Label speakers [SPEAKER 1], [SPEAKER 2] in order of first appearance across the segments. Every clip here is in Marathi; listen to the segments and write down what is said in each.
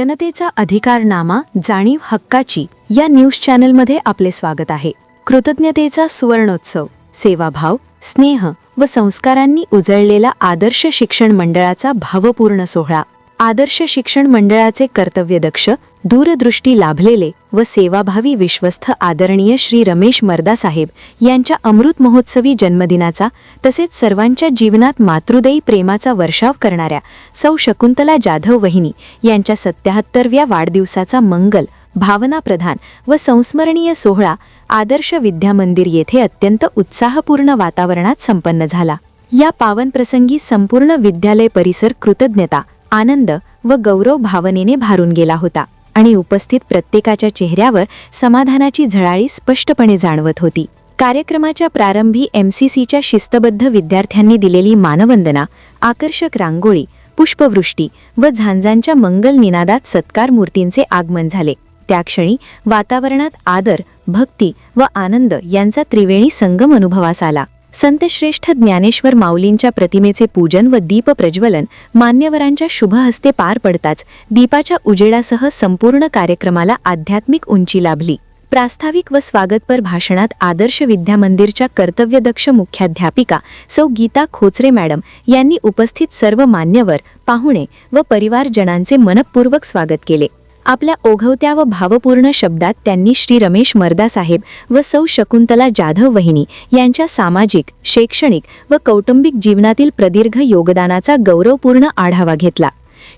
[SPEAKER 1] जनतेचा अधिकारनामा जाणीव हक्काची या न्यूज चॅनलमध्ये आपले स्वागत आहे. कृतज्ञतेचा सुवर्णोत्सव सेवाभाव स्नेह व संस्कारांनी उजळलेला आदर्श शिक्षण मंडळाचा भावपूर्ण सोहळा. आदर्श शिक्षण मंडळाचे कर्तव्यदक्ष दूरदृष्टी लाभलेले व सेवाभावी विश्वस्थ आदरणीय श्री रमेश मर्दासाहेब यांच्या अमृत महोत्सवी जन्मदिनाचा तसेच सर्वांच्या जीवनात मातृदयी प्रेमाचा वर्षाव करणाऱ्या सौ शकुंतला जाधव वहिनी यांच्या सत्याहत्तरव्या वाढदिवसाचा मंगल भावनाप्रधान व संस्मरणीय सोहळा आदर्श विद्यामंदिर येथे अत्यंत उत्साहपूर्ण वातावरणात संपन्न झाला. या पावनप्रसंगी संपूर्ण विद्यालय परिसर कृतज्ञता आनंद व गौरव भावनेने भारून गेला होता आणि उपस्थित प्रत्येकाच्या चेहऱ्यावर समाधानाची झळाळी स्पष्टपणे जाणवत होती. कार्यक्रमाच्या प्रारंभी एमसीसीच्या शिस्तबद्ध विद्यार्थ्यांनी दिलेली मानवंदना आकर्षक रांगोळी पुष्पवृष्टी व झांजांच्या मंगल निनादात सत्कार मूर्तींचे आगमन झाले. त्या क्षणी वातावरणात आदर भक्ती व आनंद यांचा त्रिवेणी संगम अनुभवास आला. संतश्रेष्ठ ज्ञानेश्वर माऊलींच्या प्रतिमेचे पूजन व दीप प्रज्वलन मान्यवरांच्या शुभ हस्ते पार पडताच दीपाच्या उजेडासह संपूर्ण कार्यक्रमाला आध्यात्मिक उंची लाभली. प्रास्ताविक व स्वागतपर भाषणात आदर्श विद्या मंदिरच्या कर्तव्यदक्ष मुख्याध्यापिका सौ गीता खोचरे मॅडम यांनी उपस्थित सर्व मान्यवर पाहुणे व परिवारजनांचे मनपूर्वक स्वागत केले. आपल्या ओघवत्या व भावपूर्ण शब्दात त्यांनी श्री रमेश मर्दासाहेब व सौ शकुंतला जाधव वहिनी यांच्या सामाजिक शैक्षणिक व कौटुंबिक जीवनातील प्रदीर्घ योगदानाचा गौरवपूर्ण आढावा घेतला.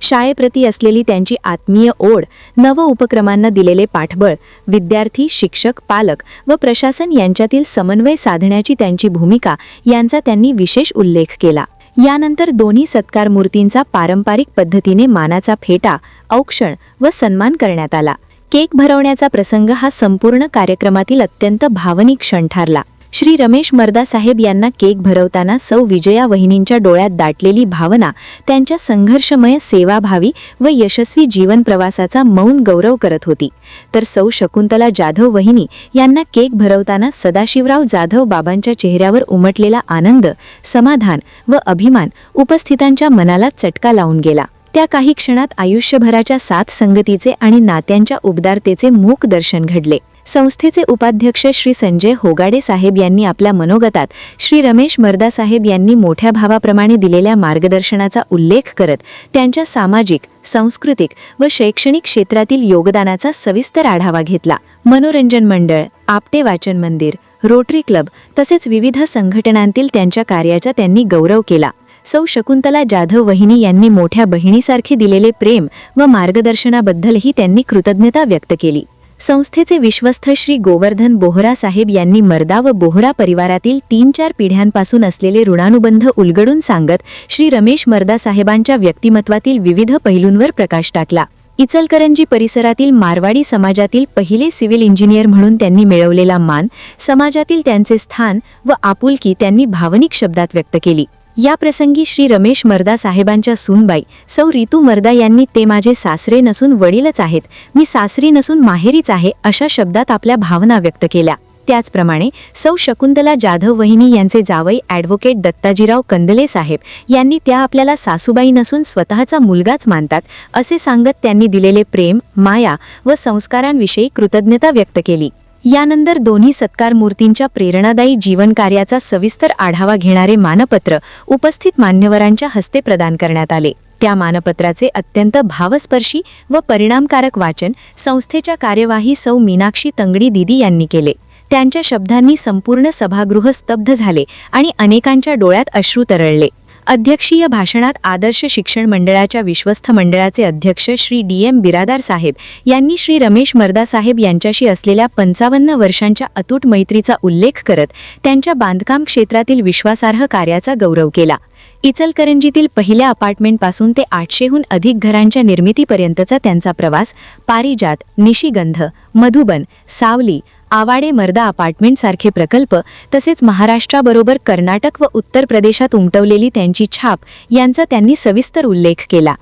[SPEAKER 1] शाळेप्रती असलेली त्यांची आत्मीय ओढ नव उपक्रमांना दिलेले पाठबळ विद्यार्थी शिक्षक पालक व प्रशासन यांच्यातील समन्वय साधण्याची त्यांची भूमिका यांचा त्यांनी विशेष उल्लेख केला. यानंतर दोन्ही सत्कार मूर्तींचा पारंपरिक पद्धतीने मानाचा फेटा औक्षण व सन्मान करण्यात आला. केक भरवण्याचा प्रसंग हा संपूर्ण कार्यक्रमातील अत्यंत भावनिक क्षण ठरला. श्री रमेश मर्दासाहेब यांना केक भरवताना सौ विजया वहिनींच्या डोळ्यात दाटलेली भावना त्यांच्या संघर्षमय सेवाभावी व यशस्वी जीवन प्रवासाचा मौन गौरव करत होती. तर सौ शकुंतला जाधव वहिनी यांना केक भरवताना सदाशिवराव जाधव बाबांच्या चेहऱ्यावर उमटलेला आनंद समाधान व अभिमान उपस्थितांच्या मनाला चटका लावून गेला. त्या काही क्षणात आयुष्यभराच्या साथ संगतीचे आणि नात्यांच्या उबदारतेचे मूक दर्शन घडले. संस्थेचे उपाध्यक्ष श्री संजय होगाडे साहेब यांनी आपल्या मनोगतात श्री रमेश मर्दा साहेब यांनी मोठ्या भावाप्रमाणे दिलेल्या मार्गदर्शनाचा उल्लेख करत त्यांच्या सामाजिक सांस्कृतिक व शैक्षणिक क्षेत्रातील योगदानाचा सविस्तर आढावा घेतला. मनोरंजन मंडळ आपटे वाचन मंदिर रोटरी क्लब तसेच विविध संघटनांतील त्यांच्या कार्याचा त्यांनी गौरव केला. सौ शकुंतला जाधव वहिनी यांनी मोठ्या बहिणीसारखे दिलेले प्रेम व मार्गदर्शनाबद्दलही त्यांनी कृतज्ञता व्यक्त केली. संस्थेचे विश्वस्त श्री गोवर्धन बोहरा साहेब यांनी मर्दा व बोहरा परिवारातील तीन चार पिढ्यांपासून असलेले ऋणानुबंध उलगडून सांगत श्री रमेश मर्दा साहेबांच्या व्यक्तिमत्वातील विविध पैलूंवर प्रकाश टाकला. इचलकरंजी परिसरातील मारवाडी समाजातील पहिले सिव्हिल इंजिनियर म्हणून त्यांनी मिळवलेला मान समाजातील त्यांचे स्थान व आपुलकी त्यांनी भावनिक शब्दात व्यक्त केली. या प्रसंगी श्री रमेश मर्दा साहेबांच्या सूनबाई सौ रितू मर्दा यांनी ते माझे सासरे नसून वडीलच आहेत मी सासरी नसून माहेरीच आहे अशा शब्दात आपल्या भावना व्यक्त केल्या. त्याचप्रमाणे सौ शकुंतला जाधव वहिनी यांचे जावई ॲडव्होकेट दत्ताजीराव कंदले साहेब यांनी त्या आपल्याला सासूबाई नसून स्वतःचा मुलगाच मानतात असे सांगत त्यांनी दिलेले प्रेम माया व संस्कारांविषयी कृतज्ञता व्यक्त केली. यानंतर दोन्ही सत्कार मूर्तींच्या प्रेरणादायी जीवनकार्याचा सविस्तर आढावा घेणारे मानपत्र उपस्थित मान्यवरांच्या हस्ते प्रदान करण्यात आले. त्या मानपत्राचे अत्यंत भावस्पर्शी व परिणामकारक वाचन संस्थेच्या कार्यवाही सौ मीनाक्षी तंगडी दिदी यांनी केले. त्यांच्या शब्दांनी संपूर्ण सभागृह स्तब्ध झाले आणि अनेकांच्या डोळ्यात अश्रू तरळले. अध्यक्षीय भाषणात आदर्श शिक्षण मंडळाच्या विश्वस्थ मंडळाचे अध्यक्ष श्री डी एम बिरादार साहेब यांनी श्री रमेश मर्दा साहेब यांच्याशी असलेल्या पंचावन्न वर्षांच्या अतूट मैत्रीचा उल्लेख करत त्यांच्या बांधकाम क्षेत्रातील विश्वासार्ह कार्याचा गौरव केला. इचलकरंजीतील पहिल्या अपार्टमेंटपासून ते आठशेहून अधिक घरांच्या निर्मितीपर्यंतचा त्यांचा प्रवास पारिजात निशिगंध मधुबन सावली आवाडे मर्दा अपार्टमेंट सारखे प्रकल्प तसेच महाराष्ट्राबरोबर कर्नाटक व उत्तर प्रदेशात उमटवलेली त्यांची छाप यांचा त्यांनी सविस्तर उल्लेख केला.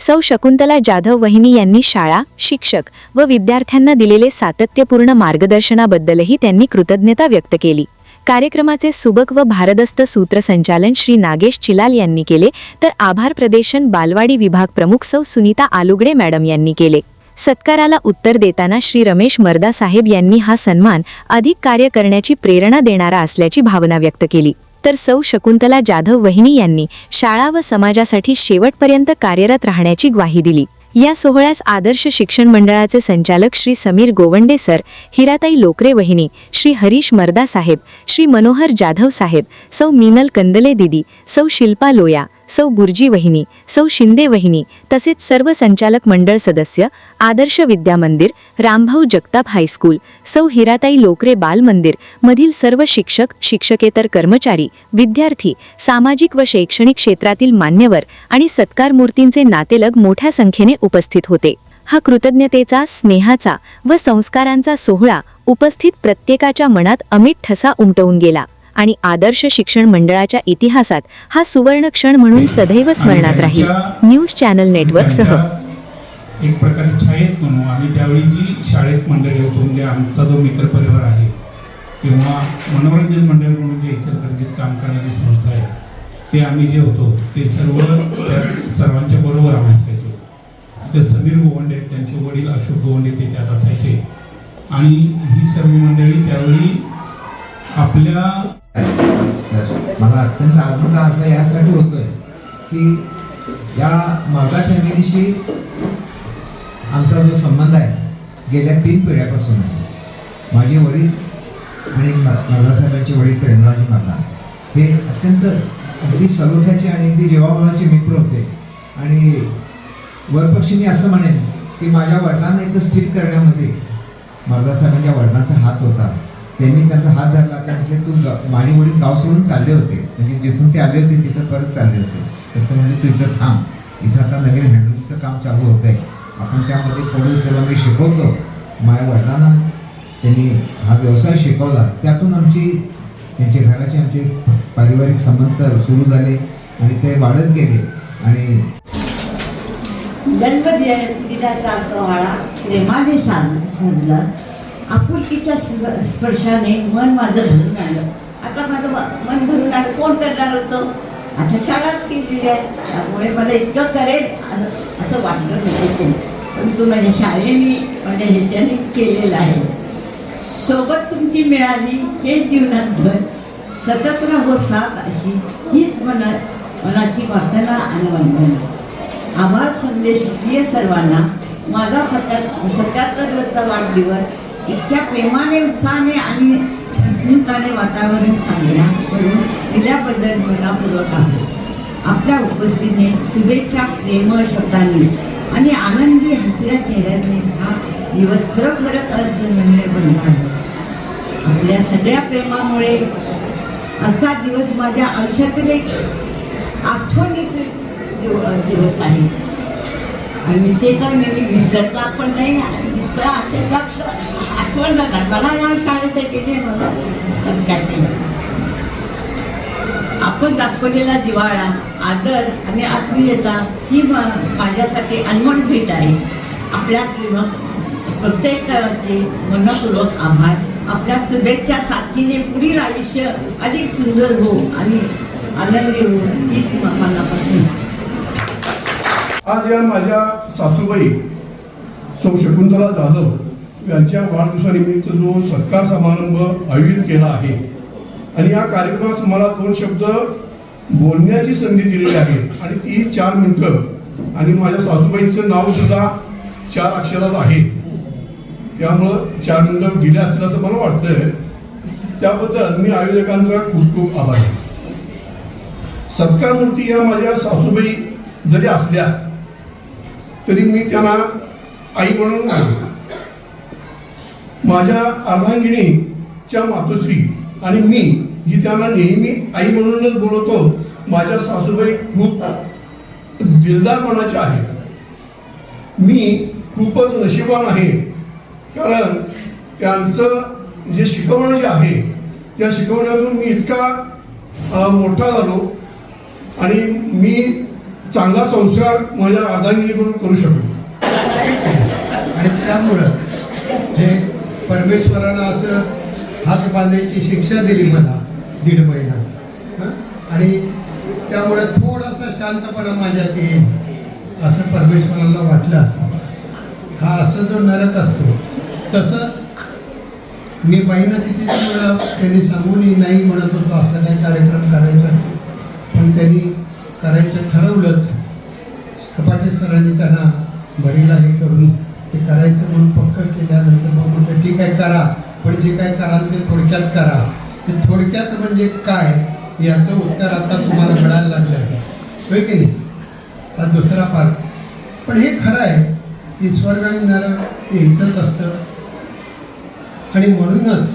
[SPEAKER 1] सौ शकुंतला जाधव वहिनी यांनी शाळा शिक्षक व विद्यार्थ्यांना दिलेले सातत्यपूर्ण मार्गदर्शनाबद्दलही त्यांनी कृतज्ञता व्यक्त केली. कार्यक्रमाचे सुबक व भारदस्त सूत्रसंचालन श्री नागेश चिलाल यांनी केले तर आभार प्रदेशन बालवाडी विभाग प्रमुख सौ सुनीता आलुगडे मॅडम यांनी केले. सत्काराला उत्तर देताना श्री रमेश मर्दा साहेब यांनी हा सन्मान अधिक कार्य करण्याची प्रेरणा देणारा असल्याची भावना व्यक्त केली. तर सौ शकुंतला जाधव वहिनी यांनी शाळा व समाजासाठी शेवटपर्यंत कार्यरत राहण्याची ग्वाही दिली. या सोहळ्यास आदर्श शिक्षण मंडळाचे संचालक श्री समीर गोवंडे सर हिराताई लोकरे वहिनी श्री हरीश मर्दा साहेब श्री मनोहर जाधव साहेब सौ मीनल कंदले दिदी सौ शिल्पा लोया सौ बुर्जी वहिनी सौ शिंदे वहिनी तसेच सर्व संचालक मंडळ सदस्य आदर्श विद्या मंदिर रामभाऊ जगताप हायस्कूल सौ हिराताई लोकरे बाल मंदिर मधील सर्व शिक्षक शिक्षकेतर कर्मचारी विद्यार्थी सामाजिक व शैक्षणिक क्षेत्रातील मान्यवर आणि सत्कार मूर्तींचे नातेलग मोठ्या संख्येने उपस्थित होते. हा कृतज्ञतेचा स्नेहाचा व संस्कारांचा सोहळा उपस्थित प्रत्येकाच्या मनात अमिट ठसा उमटवून गेला. आणि आदर्श शिक्षण मंडळाच्या इतिहासात हा सुवर्ण क्षण म्हणून सदैव स्मरणात राहील. न्यूज चॅनल नेटवर्कसह
[SPEAKER 2] त्यांच्या एक प्रकारे छायेत म्हणू आम्ही त्यावेळी जी शाळेत मंडळी होतो म्हणजे आमचा जो मित्रपरिवार आहे किंवा मनोरंजन मंडळ म्हणून जे इचलकरंजीत काम करणारी संस्था आहे ते आम्ही जे होतो ते सर्व सर्वांच्या बरोबर आम्ही असायचो ते समीर गोवंडे त्यांचे वडील अशोक गोवंडे ते त्यात असायचे. आणि ही सर्व मंडळी त्यावेळी आपल्या
[SPEAKER 3] मला अत्यंत आनंद असा यासाठी होतोय की या माझा फॅमिलीशी आमचा जो संबंध आहे गेल्या तीन पिढ्यापासून आहे. माझे वडील आणि मर्दासाहेबांचे वडील प्रेमराजी माता हे अत्यंत अगदी सलोख्याचे आणि अगदी जेवाभावाचे मित्र होते. आणि वरपक्षी मी असं म्हणेन की माझ्या वडिलांना इथं स्थित करण्यामध्ये मर्दासाहेबांच्या वडिलांचा हात होता. त्यांनी त्यांचा हात धरला त्या म्हटले तू गा- वडील गाव सोडून चालले होते. म्हणजे जिथून ते आले होते तिथं परत चालले होते. तर ते म्हणले तू इथं थांब. इथं आता नवीन हँडलूमचं काम चालू होतं आहे. आपण त्यामध्ये पडून तुला मी शिकवतो. माझ्या वडिलांना त्यांनी हा व्यवसाय शिकवला. त्यातून आमची त्यांचे घराचे आमचे पारिवारिक संबंध सुरू झाले आणि ते वाढत गेले. आणि
[SPEAKER 4] जन्मदिनाचा सोहळा प्रेमाने साज साजला. आपुलकीच्या स्पर्शाने मन माझं भरून आलं. आता माझं म- मन भरून आलं. कोण करणार होतं? आता शाळाच केलेली आहे. त्यामुळे मला इतकं करेल असं- वाटलं नव्हतं पण तू माझ्या शाळेने माझ्या ह्याच्याने केलेलं आहे. सोबत तुमची मिळाली हे जीवनात भर सतत राहो साथ अशी हीच मनात मनाची प्रार्थना आणि वंदना. आभार संदेश प्रिय सर्वांना. माझा सत्यात सत्याहत्तरचा वाढदिवस इतक्या प्रेमाने उत्साहाने आणि स्मिताने वातावरण साजरा करून दिल्याबद्दल मनापूर्वक आहे. आपल्या उपस्थितीने शुभेच्छा प्रेमळ शब्दांनी आणि आनंदी हसऱ्या चेहऱ्याने हा दिवस खरोखरच अविस्मरणीय बनला आहे. आपल्या सगळ्या प्रेमामुळे आजचा दिवस माझ्या आयुष्यातील एक आठवणीचे दिवस आहे. आणि ते तर मी विसरला पण नाही आणि इतका असे आठवण मला या शाळेत किती मला सत्कार केला आपण दाखवलेला दिवाळा आदर आणि आत्मीयता ही माझ्यासाठी अनमोल भेट आहे. आपल्या प्रत्येकाचे मनपूर्वक आभार. आपल्या शुभेच्छा साथीने पुढील आयुष्य अधिक सुंदर हो आणि आनंदी हो हीच मनापासून
[SPEAKER 5] आज या माझ्या सासूबाई सौ शकुंतला जाधव यांच्या वाढदिवसानिमित्त जो सत्कार समारंभ आयोजित केला आहे. आणि या कार्यक्रमात मला दोन शब्द बोलण्याची संधी दिलेली आहे. आणि ती चार मिनटं. आणि माझ्या सासूबाईंचं नाव सुद्धा चार अक्षरात आहे. त्यामुळं चार मिनटं दिले असतील असं मला वाटतंय. त्याबद्दल मी आयोजकांचा खूप खूप आभार आहे. सत्कार मूर्ती या माझ्या सासूबाई जरी असल्या तरी मी त्यांना आई म्हणून माझ्या अर्धांगिणीच्या मातोश्री आणि मी जी त्यांना नेहमी आई म्हणूनच बोलवतो माझ्या सासूबाई खूप दिलदारपणाच्या आहेत. मी खूपच नशिबान आहे कारण त्यांचं जे शिकवणं जे आहे त्या शिकवण्यातून मी इतका मोठा झालो आणि मी चांगला संस्कार माझ्या अर्धांगिणीकडून करू शकतो
[SPEAKER 3] आणि त्यामुळं हे परमेश्वरानं असं
[SPEAKER 6] हात बांधायची शिक्षा दिली मला दीड महिना. आणि त्यामुळे थोडासा शांतपणा माझ्यात येईल असं परमेश्वराला वाटलं असं हा असं जो नरक असतो तसंच मी महिना किती वेळा त्यांनी सांगूनही नाही म्हणत होतो असं काही कार्यक्रम करायचा नाही. पण त्यांनी करायचं ठरवलंच. कपाटे सरांनी त्यांना भरीला हे करून ते करायचं म्हणून पक्क केल्यानंतर मग म्हटलं ठीक आहे करा. पण जे काय कराल ते थोडक्यात करा. ते थोडक्यात म्हणजे काय याचं उत्तर आता तुम्हाला मिळायला लागलं आहे. होय की नाही? हा दुसरा पार्ट पण हे खरं आहे की स्वर्ग आणि नरक हे इथंच असतं. आणि म्हणूनच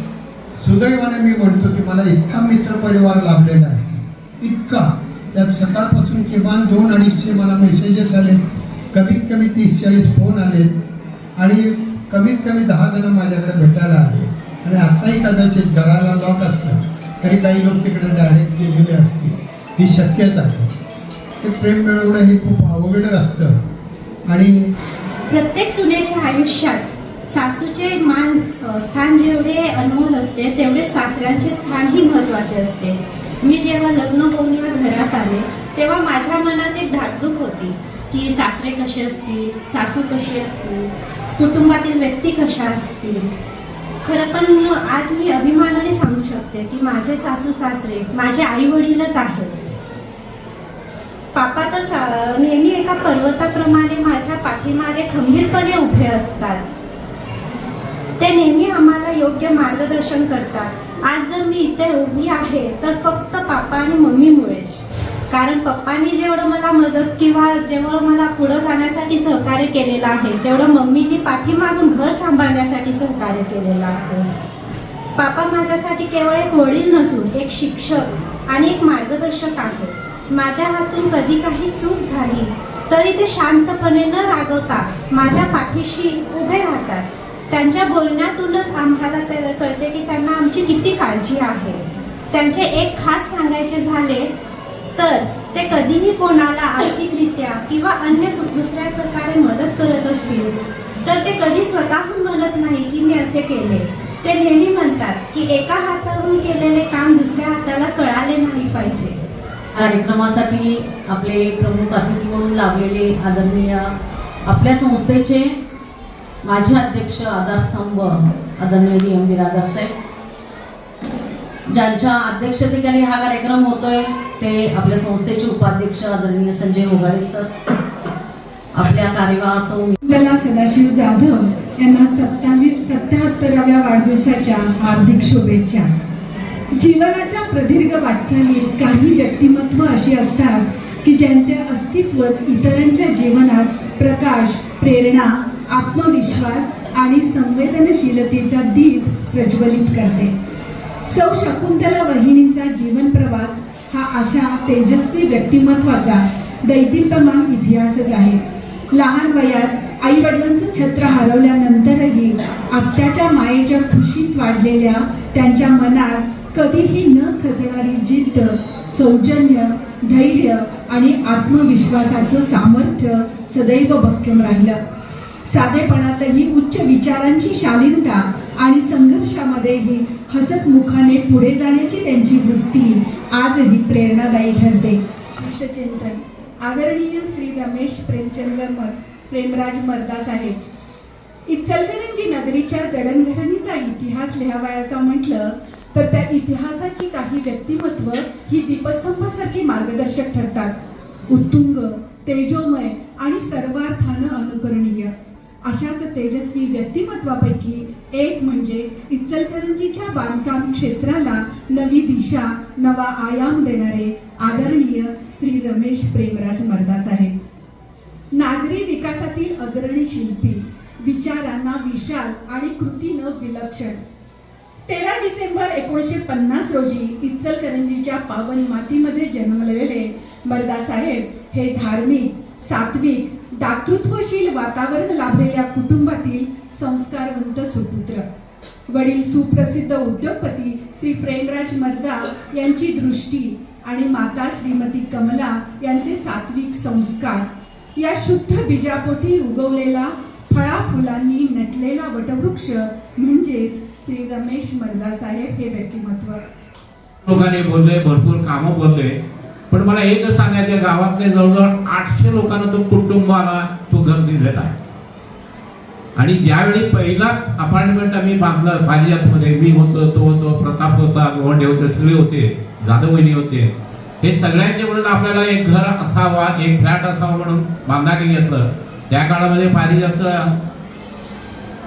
[SPEAKER 6] सुदैवाने मी म्हणतो की मला इतका मित्रपरिवार लाभलेला आहे. इतका. त्यात सकाळपासून किमान दोन अडीचशे मला मेसेजेस आले कमीत कमी तीस चाळीस फोन आले आणि कमीत कमी दहा जण माझ्याकडे भेटायला आले. आणि आत्ताही कदाचित घराला लॉक असलं तरी काही लोक तिकडे डायरेक्ट गेलेले असतील. ही शक्यता आहे. ते प्रेम मिळवणं हे खूप अवघड असतं. आणि
[SPEAKER 7] प्रत्येक सुनेच्या आयुष्यात सासूचे मान स्थान जेवढे अनमोल असते तेवढे सासऱ्यांचे स्थानही महत्त्वाचे असते. मी जेव्हा लग्न होऊन घरात आले तेव्हा माझ्या मनात एक धाकधूक होती. की सासरे कसे असतील सासू कशी असतील कुटुंबातील व्यक्ती कशा असतील? खरं पण आज मी अभिमानाने सांगू शकते की माझे सासू सासरे माझे आई वडीलच आहेत. पापा तर सा- नेहमी एका पर्वताप्रमाणे माझ्या पाठीमागे खंबीरपणे उभे असतात. ते नेहमी आम्हाला योग्य मार्गदर्शन करतात. आज जर मी इथे उभी आहे तर फक्त पापा आणि मम्मीमुळेच. कारण पप्पांनी जेवढं मला मदत किंवा जेवढं मला पुढं जाण्यासाठी सहकार्य केलेलं आहे तेवढं मम्मीनी पाठीमागून घर सांभाळण्यासाठी सहकार्य केलेलं आहे. पापा माझ्यासाठी केवळ एक वडील नसून एक शिक्षक आणि एक मार्गदर्शक आहे माझ्या हातून कधी काही चूक झाली तरी ते शांतपणे न रागवता माझ्या पाठीशी उभे राहतात. त्यांच्या बोलण्यातूनच आम्हाला कळते की त्यांना आमची किती काळजी आहे. त्यांचे एक खास सांगायचे झाले तर ते कधीही कोणाला आर्थिकरित्या किंवा अन्य दुसऱ्या प्रकारे मदत करत असतील तर ते कधी स्वतःहून म्हणत नाही की मी असे केले. ते नेहमी म्हणतात की एका हातावरून केलेले काम दुसऱ्या हाताला कळाले नाही पाहिजे.
[SPEAKER 8] कार्यक्रमासाठी आपले प्रमुख अतिथी म्हणून लाभलेले आदरणीय आपल्या संस्थेचे माझे अध्यक्ष आधारस्तंभ आदरणीय नियम एम बिरादर साहेब ज्यांच्या अध्यक्षतेखाली हा कार्यक्रम होतोय ते आपल्या संस्थेचे उपाध्यक्ष आदरणीय संजय होगाडे सर. आपल्या कार्यवाह
[SPEAKER 9] सदाशिव जाधव यांना सत्तावीस सत्याहत्तराव्या वाढदिवसाच्या हार्दिक शुभेच्छा. जीवनाच्या प्रदीर्घ वाटचालीत काही व्यक्तिमत्व अशी असतात की ज्यांचे अस्तित्वच इतरांच्या जीवनात प्रकाश प्रेरणा आत्मविश्वास आणि संवेदनशीलतेचा दीप प्रज्वलित करते. सौ शकुंतला वहिनींचा जीवन प्रवास हा अशा तेजस्वी व्यक्तिमत्वाचा दैदिप्यमान इतिहासच आहे. लहान वयात आई वडिलांचं छत्र हरवल्यानंतरही आत्याच्या मायेच्या खुशीत वाढलेल्या त्यांच्या मनात कधीही न खचणारी जिद्द सौजन्य धैर्य आणि आत्मविश्वासाचं सामर्थ्य सदैव भक्कम राहिलं. साधेपणातही उच्च विचारांची शालीनता आणि संघर्षामध्येही हसत मुखाने पुढे जाण्याची त्यांची वृत्ती आजही प्रेरणादायी ठरते. इष्टचिंतन. आदरणीय श्री रमेश प्रेमचंद्र मर प्रेमराज मर्दा साहेब इचलकरंजी नगरीच्या जडणघडणीचा इतिहास लिहावयाचा म्हटलं तर त्या इतिहासाची काही व्यक्तिमत्व ही दीपस्तंभासारखी मार्गदर्शक ठरतात. उत्तुंग तेजोमय आणि सर्वार्थानं अनुकरणीय. अशाच तेजस्वी व्यक्तिमत्वापैकी एक म्हणजे इचलकरंजीच्या बांधकाम क्षेत्राला नवी दिशा नवा आयाम देणारे आदरणीय श्री रमेश प्रेमराज मर्दासाहेब. नागरी विकासातील अग्रणी शिल्पी विचारांना विशाल आणि कृतीनं विलक्षण. तेरा डिसेंबर एकोणीसशे पन्नास रोजी इचलकरंजीच्या पावन मातीमध्ये जन्मलेले मर्दासाहेब हे धार्मिक सात्विक दातृत्वशील वातावरण लाभलेल्या कुटुंबातील संस्कारवंत सुपुत्र. वडील सुप्रसिद्ध उद्योगपती श्री प्रेमराज मर्दा यांची दृष्टी आणि माता श्रीमती कमला यांचे सात्विक संस्कार. या शुद्ध बीजापोटी उगवलेला फळा फुलांनी नटलेला वटवृक्ष म्हणजेच श्री रमेश मर्दासाहेब हे व्यक्तिमत्व.
[SPEAKER 2] लोकांनी बोलले भरपूर कामं बोलले पण मला एकच सांगायचं गावातले जवळजवळ आठशे लोकांना तो कुटुंबाला तो घर दिलेला आहे आणि ज्यावेळी पहिला अपार्टमेंट आम्ही बांधलं पारिजातमध्ये मी होतो तो होतो प्रताप होता गोवंडे होते सगळे होते जाधव वहिनी होते हे सगळ्यांचे म्हणून आपल्याला एक घर असावा एक फ्लॅट असावा म्हणून बांधायला घेतलं. त्या काळामध्ये पारिजात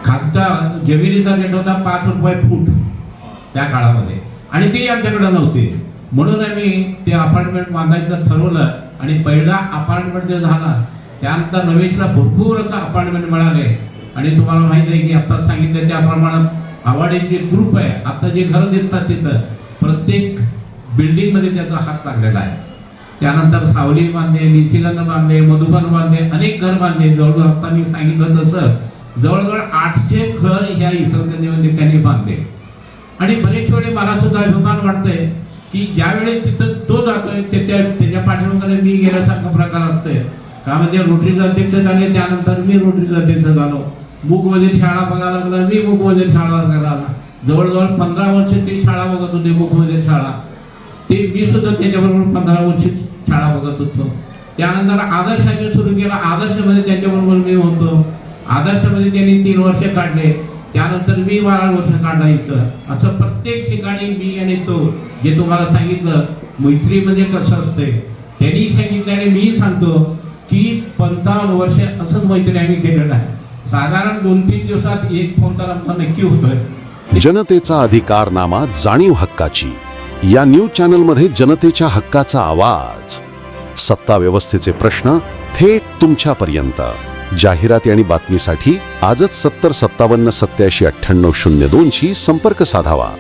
[SPEAKER 2] खासदा जमिनीचा रेट होता पाच रुपये फूट त्या काळामध्ये. आणि ते आमच्याकडे नव्हते. म्हणून आम्ही ते अपार्टमेंट बांधायचं ठरवलं आणि पहिला अपार्टमेंट जे झाला त्यानंतर नवेशला भरपूर असं अपार्टमेंट मिळाले. आणि तुम्हाला माहिती आहे की आता सांगितलं त्याप्रमाणे जे ग्रुप आहे आता जे घरं दिसतात तिथं प्रत्येक बिल्डिंगमध्ये त्याचा हात लागलेला आहे. त्यानंतर सावली बांधले निशिगंध बांधले मधुबन बांधले अनेक घर बांधले जवळजवळ आता मी सांगितलं तसं जवळजवळ आठशे घर ह्या इसरगंजीमध्ये त्यांनी बांधले. आणि बरेच वेळे मला सुद्धा अभिमान वाटतंय की ज्या वेळेस तिथं तो जातोय त्याच्या त्याच्या पाठीमागे मी गेल्यासारखा प्रकार असतोय. का म्हणजे रोटरीचा अध्यक्ष झाले त्यानंतर मी रोटरीचा अध्यक्ष झालो. बुकमध्ये शाळा बघायला लागला मी बुकमध्ये शाळा बघायला लागला. जवळजवळ पंधरा वर्ष ती शाळा बघत होते मूकमध्ये शाळा. ते मी सुद्धा त्याच्याबरोबर पंधरा वर्ष शाळा बघत होतो. त्यानंतर आदर्शाने सुरू केला. आदर्शमध्ये त्याच्याबरोबर मी होतो. आदर्शमध्ये त्यांनी तीन वर्ष काढले. त्यानंतर मी बारा वर्ष काढला इथं. असं प्रत्येक ठिकाणी मी आणि तो जे तुम्हाला सांगितलं मैत्रीमध्ये कसं असतंय त्यांनी सांगितलं आणि मी सांगतो की पंचावन्न वर्ष असंच मैत्री आम्ही केलेलं आहे. साधारण दोन तीन दिवसात एक फोन तर आमचा नक्की होतोय.
[SPEAKER 10] जनतेचा अधिकार नामा जाणीव हक्काची. या न्यूज चॅनलमध्ये जनतेच्या हक्काचा आवाज. सत्ता व्यवस्थेचे प्रश्न थेट तुमच्यापर्यंत. जाहिराती आणि बातमीसाठी आजच सत्तर सत्तावन्न सत्याऐंशी अठ्ठ्याण्णव शून्य दोनशी संपर्क साधावा.